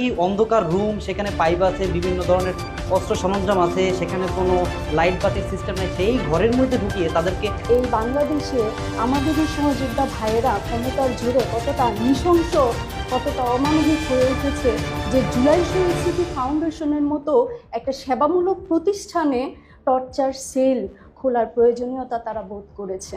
কি অন্ধকার রুম সেখানে পাইপ আছে, বিভিন্ন ধরনের অস্ত্র সরঞ্জাম আছে, সেখানে কোনো লাইট বাতির সিস্টেম নেই, সেই ঘরের মধ্যে ঢুকিয়ে তাদেরকে এই বাংলাদেশে আমাদের এই সহযোদ্ধা ভাইয়েরা ক্ষমতার জোরে কতটা নৃশংস, কতটা অমানবিক হয়ে উঠেছে যে জুলাই শহীদ ফাউন্ডেশনের মতো একটা সেবামূলক প্রতিষ্ঠানে টর্চার সেল খোলার প্রয়োজনীয়তা তারা বোধ করেছে।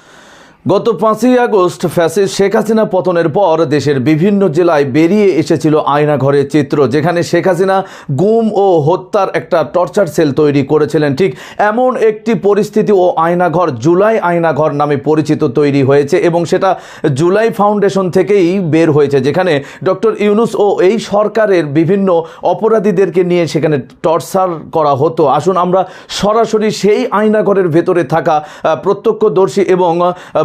গত পাঁচই আগস্ট ফ্যাসিস শেখ হাসিনা পতনের পর দেশের বিভিন্ন জেলায় বেরিয়ে এসেছিল আয়নাঘরের চিত্র, যেখানে শেখ হাসিনা গুম ও হত্যার একটা টর্চার সেল তৈরি করেছিলেন। ঠিক এমন একটি পরিস্থিতি ও আয়নাঘর জুলাই আয়নাঘর নামে পরিচিত তৈরি হয়েছে এবং সেটা জুলাই ফাউন্ডেশন থেকেই বের হয়েছে, যেখানে ডক্টর ইউনুস ও এই সরকারের বিভিন্ন অপরাধীদেরকে নিয়ে সেখানে টর্চার করা হতো। আসুন আমরা সরাসরি সেই আয়নাঘরের ভেতরে থাকা প্রত্যক্ষদর্শী এবং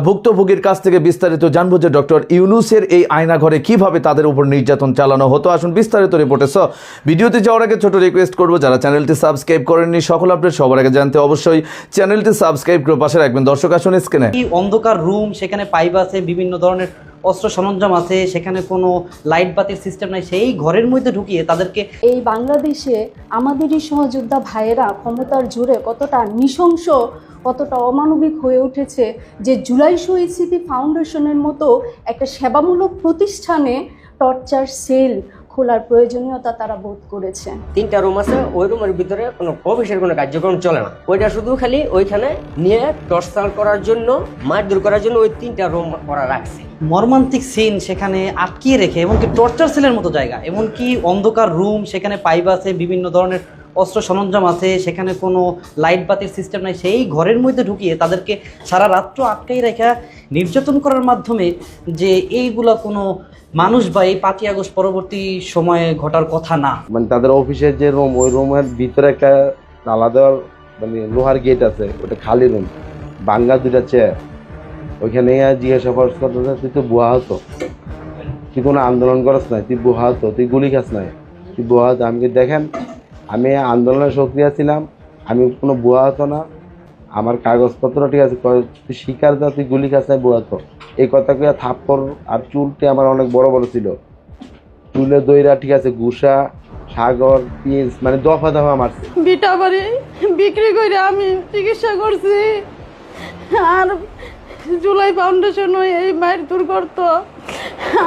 ভুক্তভোগীর কাছ থেকে বিস্তারিত জানব যে ডক্টর ইউনুসের এই আয়নাঘরে কীভাবে তাদের উপর নির্যাতন চালানো হতো। আসুন বিস্তারিত রিপোর্টে সো ভিডিওতে যাওয়ার আগে ছোট রিকোয়েস্ট করব, যারা চ্যানেলটি সাবস্ক্রাইব করেননি, সকল আপডেট সবার আগে জানতে অবশ্যই চ্যানেলটি সাবস্ক্রাইব করে পাশে রাখবেন। দর্শক, আসুন স্ক্রিনে অন্ধকার রুম সেখানে পাইপ আছে, বিভিন্ন ধরনের অস্ত্র সরঞ্জাম আছে, সেখানে কোনো লাইট বাতির সিস্টেম নাই, সেই ঘরের মধ্যে ঢুকিয়ে তাদেরকে এই বাংলাদেশে আমাদেরই সহযোদ্ধা ভাইয়েরা ক্ষমতার জোরে কতটা নৃশংস, কতটা অমানবিক হয়ে উঠেছে যে জুলাই শহীদ স্মৃতি ফাউন্ডেশনের মতো একটা সেবামূলক প্রতিষ্ঠানে টর্চার সেল খোলার প্রয়োজনীয়তা তারা বোধ করেছে। তিনটা রুম আছে ওই রুমের ভিতরে কোনো অফিসের কোনো কার্যক্রম চলে না। ওইটা শুধু খালি ওইখানে নিয়ে টর্চার করার জন্য মারধর করার জন্য ওই তিনটা রুম করা রাখছে। মর্মান্তিক সিন সেখানে আটকিয়ে রেখে এমনকি টর্চার সেলের মতো জায়গা এমনকি অন্ধকার রুম সেখানে পাইপ আছে বিভিন্ন ধরনের অস্ত্র সরঞ্জাম আছে, সেখানে কোনো লাইট বাতির সিস্টেম নাই, সেই ঘরের মধ্যে ঢুকিয়ে তাদেরকে সারা রাত্র আটকাই রেখা নির্যাতন করার মাধ্যমে যে এইগুলা কোনো মানুষ বা এই পাঁচই আগস্ট পরবর্তী সময়ে ঘটার কথা না। মানে তাদের অফিসের যে রুম, ওই রুমের ভিতরে একটা দেওয়ার মানে লোহার গেট আছে, ওটা খালি রুম বাঙ্গা দুটা চেয়ার ওইখানে জিজ্ঞাসা করতে তুই তো বুয়া হতো, তুই কোনো আন্দোলন করস নাই, তুই বুয়া হতো, তুই গুলি খাস নাই, তুই বুয়া হতো। আমি দেখেন আমি আন্দোলনে সক্রিয় ছিলাম, আমি কোনো বুয়া হতো না। আমার কাগজপত্র ঠিক আছে তুই শিকার দাও তুই গুলি খাস নাই এই কথা কয়ে থাপ্পড় আর চুলটি আমার অনেক বড় বড় ছিল। চুলে দইরা ঠিক আছে, গুসা, সাগর পিস মানে দফা দফা মারছে। বিটা বাড়ি বিক্রি করে আমি চিকিৎসা করছি। আর জুলাই ফাউন্ডেশন এই মায়ের দূর করতো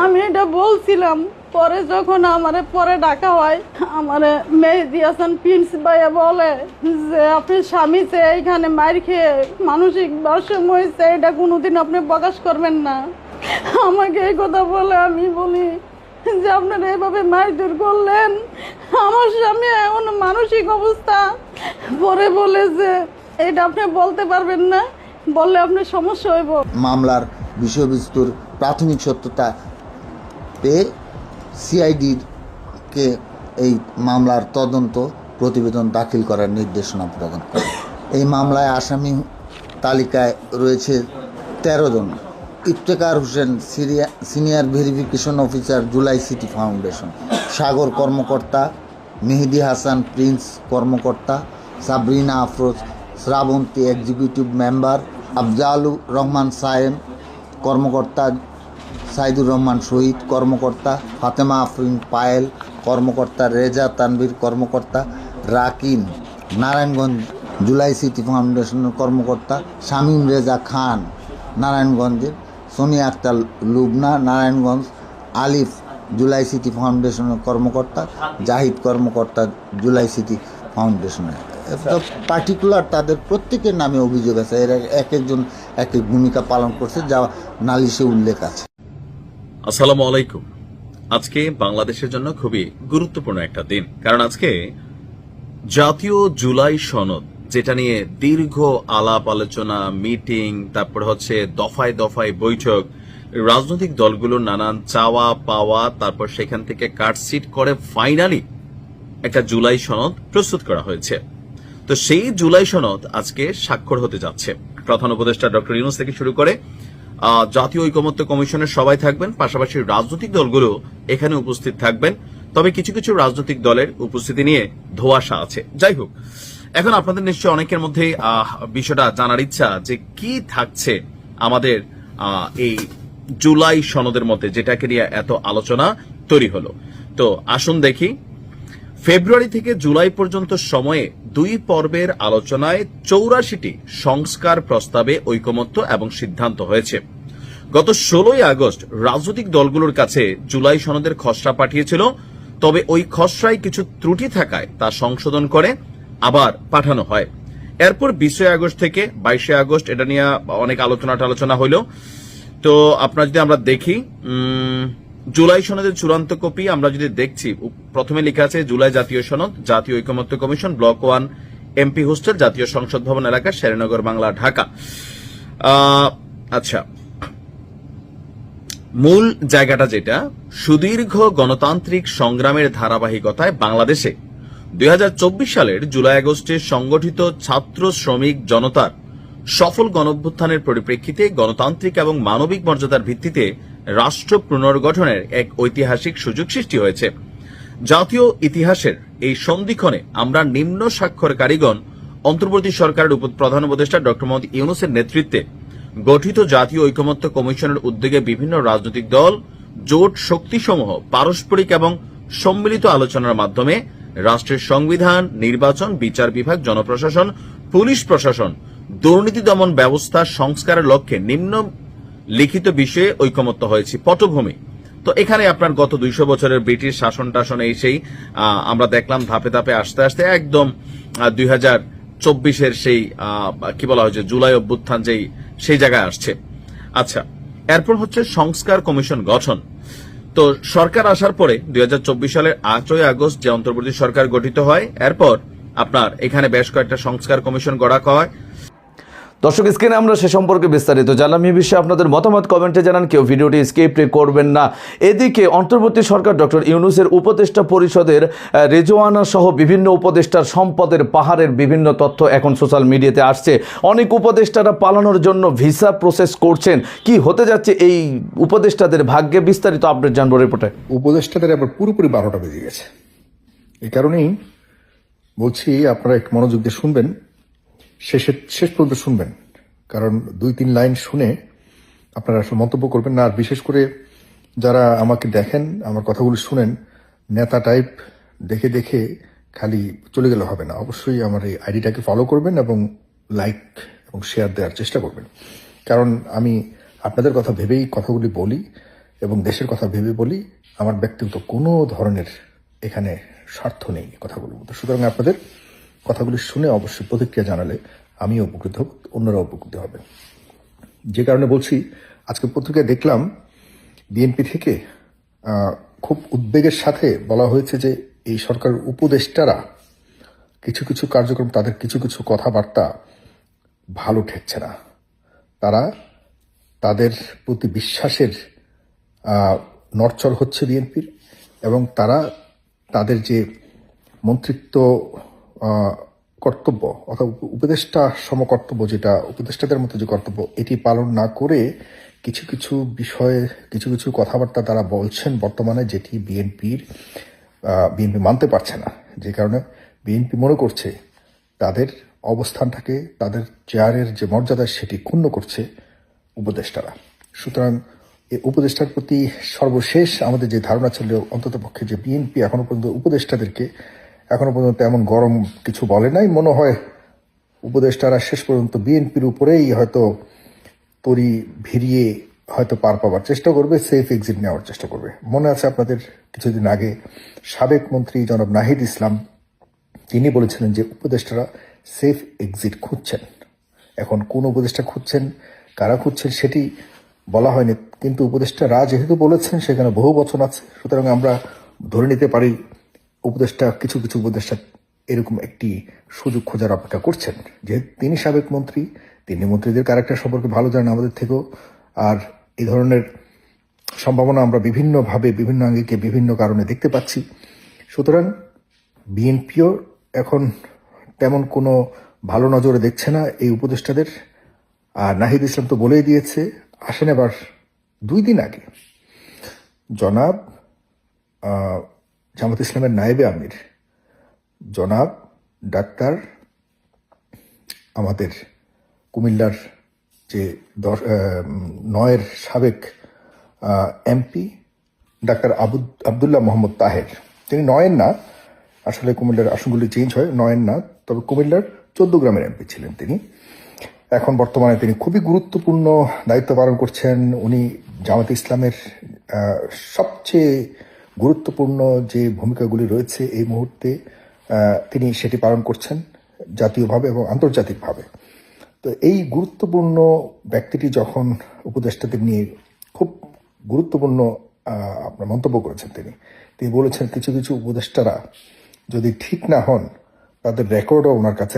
আমি এটা বলছিলাম। পরে যখন আমারে পরে ডাকা হয়, আমারে মেহেদি হাসান প্রিন্স ভাইয়া বলে যে, আপনি স্বামী চেয়ে এইখানে মায়ের খেয়ে মানসিক ভারসাম্য হয়েছে এটা কোনোদিন আপনি প্রকাশ করবেন না। আমাকে এই কথা বলে আমি বলি যে, আপনারা এভাবে মারধর করলেন? আমার স্বামী এমন মানসিক অবস্থা। পরে বলে যে, এটা আপনি বলতে পারবেন না, বললে আপনার সমস্যা হইব। মামলার বিষয়বস্তুর প্রাথমিক সত্যতা পেয়ে সিআইডির কে এই মামলার তদন্ত প্রতিবেদন দাখিল করার নির্দেশনা প্রদান করে। এই মামলায় আসামি তালিকায় রয়েছে তেরো জন। Iftekhar Hossain, Syria senior verification officer July city foundation. Sagar কর্মকর্তা, মেহেদি হাসান, প্রিন্স কর্মকর্তা, সাবরিনা আফরোজ, শ্রাবন্তী এক্সিকিউটিভ মেম্বার আফজালুর রহমান সায়েম, কর্মকর্তা সাইদুর রহমান শহীদ কর্মকর্তা, ফাতেমা আফরিন পায়েল কর্মকর্তা, রেজা তানভীর কর্মকর্তা, রাকিন নারায়ণগঞ্জ জুলাই সিটি ফাউন্ডেশনের কর্মকর্তা, শামীম রেজা খান নারায়ণগঞ্জের, সোনিয়া আক্তার লুবনা নারায়ণগঞ্জ, আলিফ জুলাই সিটি ফাউন্ডেশনের কর্মকর্তা, জাহিদ কর্মকর্তা জুলাই সিটি ফাউন্ডেশনের। পার্টিকুলার তাদের প্রত্যেকের নামে অভিযোগ আছে, এরা এক একজন এক এক ভূমিকা পালন করছে, যা নালিশে উল্লেখ আছে। আসসালামু আলাইকুম। আজকে বাংলাদেশের জন্য খুবই গুরুত্বপূর্ণ একটা দিন, কারণ আজকে জাতীয় জুলাই সনদ, যেটা নিয়ে দীর্ঘ আলাপ আলোচনা, মিটিং, তারপর হচ্ছে দফায় দফায় বৈঠক, রাজনৈতিক দলগুলোর নানান চাওয়া পাওয়া, তারপর সেখান থেকে কাটসিট করে ফাইনালি একটা জুলাই সনদ প্রস্তুত করা হয়েছে। তো সেই জুলাই সনদ আজকে স্বাক্ষর হতে যাচ্ছে। প্রধান উপদেষ্টা ডক্টর ইউনুস থেকে শুরু করে জাতীয় ঐকমত্য কমিশনের সবাই থাকবেন, পাশাপাশি রাজনৈতিক দলগুলো এখানে উপস্থিত থাকবেন। তবে কিছু কিছু রাজনৈতিক দলের উপস্থিতি নিয়ে ধোয়াশা আছে। যাই হোক, এখন আপনাদের নিশ্চয়ই অনেকের মধ্যে বিষয়টা জানার ইচ্ছা যে কি থাকছে আমাদের এই জুলাই সনদের মধ্যে, যেটাকে নিয়ে এত আলোচনা তৈরি হলো। তো আসুন দেখি ফেব্রুয়ারি থেকে জুলাই পর্যন্ত সময়ে দুই পর্বের আলোচনায় চৌরাশিটি সংস্কার প্রস্তাবে ঐকমত্য এবং সিদ্ধান্ত হয়েছে। গত ষোলোই আগস্ট রাজনৈতিক দলগুলোর কাছে জুলাই সনদের খসড়া পাঠিয়েছিল, তবে ওই খসড়ায় কিছু ত্রুটি থাকায় তা সংশোধন করে আবার পাঠানো হয়। এরপর বিশে আগস্ট থেকে বাইশে আগস্ট এটা নিয়ে অনেক আলোচনা টালোচনা হলো তো আপনার যদি আমরা দেখি জুলাই সনদের চূড়ান্ত কপি আমরা যদি দেখছি, প্রথমে লেখা আছে, জুলাই জাতীয় সনদ, জাতীয় ঐকমত্য commission, block one, MP hostel, জাতীয় সংসদ ভবন এলাকা শেরেনগর বাংলা, ঢাকা। আচ্ছা। মূল জায়গাটা যেটা, সুদীর্ঘ গণতান্ত্রিক সংগ্রামের ধারাবাহিকতায় বাংলাদেশে দু হাজার চব্বিশ সালের জুলাই আগস্টে সংগঠিত ছাত্র শ্রমিক জনতার সফল গণঅভ্যুত্থানের পরিপ্রেক্ষিতে গণতান্ত্রিক এবং মানবিক মর্যাদার ভিত্তিতে রাষ্ট্র পুনর্গঠনের এক ঐতিহাসিক সুযোগ সৃষ্টি হয়েছে। জাতীয় ইতিহাসের এই সন্ধিক্ষণে আমরা নিম্ন স্বাক্ষরকারীগণ, অন্তর্বর্তী সরকারের উপ- প্রধান উপদেষ্টা ড. মোহাম্মদ ইউনুসের নেতৃত্বে গঠিত জাতীয় ঐকমত্য কমিশনের উদ্যোগে বিভিন্ন রাজনৈতিক দল, জোট শক্তিসমূহ পারস্পরিক এবং সম্মিলিত আলোচনার মাধ্যমে রাষ্ট্রের সংবিধান, নির্বাচন, বিচার বিভাগ, জনপ্রশাসন, পুলিশ প্রশাসন, দুর্নীতি দমন ব্যবস্থা সংস্কারের লক্ষ্যে নিম্ন লিখিত বিষয়ে ঐকমত্য হয়েছে, পটভূমি। তো এখানে আপনার গত দুইশো বছরের ব্রিটিশ শাসন টাসন এই সেই আমরা দেখলাম ধাপে ধাপে আস্তে আস্তে একদম দুই হাজার চব্বিশের সেই কি বলা হয়েছে জুলাই অভ্যুত্থান যেই, সেই জায়গায় আসছে। আচ্ছা এরপর হচ্ছে সংস্কার কমিশন গঠন। তো সরকার আসার পরে দুই হাজার চব্বিশ সালের আটই আগস্ট যে অন্তর্বর্তী সরকার গঠিত হয়, এরপর আপনার এখানে বেশ কয়েকটা সংস্কার কমিশন গড়া হয়। দর্শক স্ক্রিনে আমরা সে সম্পর্কে বিস্তারিত জানলাম। এই বিষয়ে আপনাদের মতামত কমেন্টে জানান কেউ ভিডিওটি স্কিপ করবেন না। এদিকে অন্তর্বর্তী সরকার ডক্টর ইউনুসের উপদেষ্টা পরিষদের আহ, রেজওয়ানা সহ বিভিন্ন উপদেষ্টার সম্পদের পাহাড়ের বিভিন্ন তথ্য এখন সোশ্যাল মিডিয়াতে আসছে। অনেক উপদেষ্টারা পালানোর জন্য ভিসা প্রসেস করছেন। কি হতে যাচ্ছে এই উপদেষ্টাদের ভাগ্যে? বিস্তারিত আপডেট জানব রিপোর্টে। উপদেষ্টাদের আবার পুরোপুরি বারোটা বেজে গেছে। এই কারণেই বলছি আপনারা একটু মনোযোগ দিয়ে শুনবেন। শেষে, শেষ পর্যন্ত শুনবেন। কারণ দুই, তিন লাইন শুনে আপনারা আসলে মন্তব্য করবেন না। আর বিশেষ করে যারা আমাকে দেখেন, আমার কথাগুলো শুনেন, নেতা টাইপ দেখে দেখে খালি চলে গেলে হবে না। অবশ্যই আমার এই আইডিটাকে ফলো করবেন এবং লাইক এবং শেয়ার দেওয়ার চেষ্টা করবেন। কারণ আমি আপনাদের কথা ভেবেই কথাগুলি বলি এবং দেশের কথা ভেবে বলি, আমার ব্যক্তিগত কোনো ধরনের এখানে স্বার্থ নেই কথাগুলোর মধ্যে। সুতরাং আপনাদের কথাগুলি শুনে অবশ্যই প্রতিক্রিয়া জানালে আমিও উপকৃত হব অন্যরা উপকৃত হবে। যে কারণে বলছি, আজকে পত্রিকায় দেখলাম বিএনপি থেকে খুব উদ্বেগের সাথে বলা হয়েছে যে এই সরকার উপদেষ্টারা কিছু কিছু কার্যক্রম, তাদের কিছু কিছু কথাবার্তা ভালো ঠেকছে না। তারা তাদের প্রতি বিশ্বাসের নড়চড় হচ্ছে বিএনপির এবং তারা তাদের যে মন্ত্রিত্ব কর্তব্য অর্থাৎ উপদেষ্টা সমকর্তব্য যেটা, উপদেষ্টাদের মতো যে কর্তব্য, এটি পালন না করে কিছু কিছু বিষয়ে, কিছু কিছু কথাবার্তা তারা বলছেন বর্তমানে যেটি বিএনপির বিএনপি মানতে পারছে না। যে কারণে বিএনপি মনে করছে তাদের অবস্থানটাকে, তাদের চেয়ারের যে মর্যাদা সেটি ক্ষুণ্ণ করছে উপদেষ্টারা। সুতরাং এই উপদেষ্টার প্রতি সর্বশেষ আমাদের যে ধারণা ছিল অন্তত পক্ষে যে বিএনপি এখনও পর্যন্ত উপদেষ্টাদেরকে এখনও পর্যন্ত এমন গরম কিছু বলে নাই। মনে হয় উপদেষ্টারা শেষ পর্যন্ত বিএনপির উপরেই হয়তো তরি ভিড়িয়ে হয়তো পার পাওয়ার চেষ্টা করবে, সেফ এক্সিট নেওয়ার চেষ্টা করবে। মনে আছে আপনাদের কিছুদিন আগে সাবেক মন্ত্রী জনাব নাহিদ ইসলাম, তিনি বলেছিলেন যে উপদেষ্টারা সেফ এক্সিট খুঁজছেন। এখন কোন উপদেষ্টা খুঁজছেন, কারা খুঁজছেন সেটি বলা হয়নি। কিন্তু উপদেষ্টারা যেহেতু বলেছেন, সেখানে বহু বচন আছে। সুতরাং আমরা ধরে নিতে পারি উপদেষ্টা, কিছু কিছু উপদেষ্টা এরকম একটি সুযোগ খোঁজার অপেক্ষা করছেন যেহেতু তিনি সাবেক মন্ত্রী, তিনি মন্ত্রীদের ক্যারেক্টার সম্পর্কে ভালো জানেন আমাদের থেকেও। আর এই ধরনের সম্ভাবনা আমরা বিভিন্নভাবে, বিভিন্ন আঙ্গিকে, বিভিন্ন কারণে দেখতে পাচ্ছি। সুতরাং বিএনপিও এখন তেমন কোনো ভালো নজরে দেখছে না এই উপদেষ্টাদের। আর নাহিদ ইসলাম তো বলেই দিয়েছে, আসেন এবার দুই দিন আগে। জনাব জামাত ইসলামের নায়েবে আমির। জনাব, ডাক্তার, আমাদের কুমিল্লার যে দশ নয়ের সাবেক এমপি ডাক্তার আবু আবদুল্লাহ মোহাম্মদ তাহের। তিনি নয়ের না, আসলে কুমিল্লার আসনগুলি চেঞ্জ হয়, নয়ের না, তবে কুমিল্লার চোদ্দ গ্রামের এমপি ছিলেন তিনি। এখন বর্তমানে তিনি খুবই গুরুত্বপূর্ণ দায়িত্ব পালন করছেন। উনি জামাত ইসলামের সবচেয়ে গুরুত্বপূর্ণ যে ভূমিকাগুলি রয়েছে এই মুহূর্তে তিনি সেটি পালন করছেন জাতীয়ভাবে এবং আন্তর্জাতিকভাবে। তো এই গুরুত্বপূর্ণ ব্যক্তিটি যখন উপদেষ্টাদের নিয়ে খুব গুরুত্বপূর্ণ আপনার মন্তব্য করেছেন তিনি। তিনি বলেছেন, কিছু কিছু উপদেষ্টারা যদি ঠিক না হন, তাদের রেকর্ডও ওনার কাছে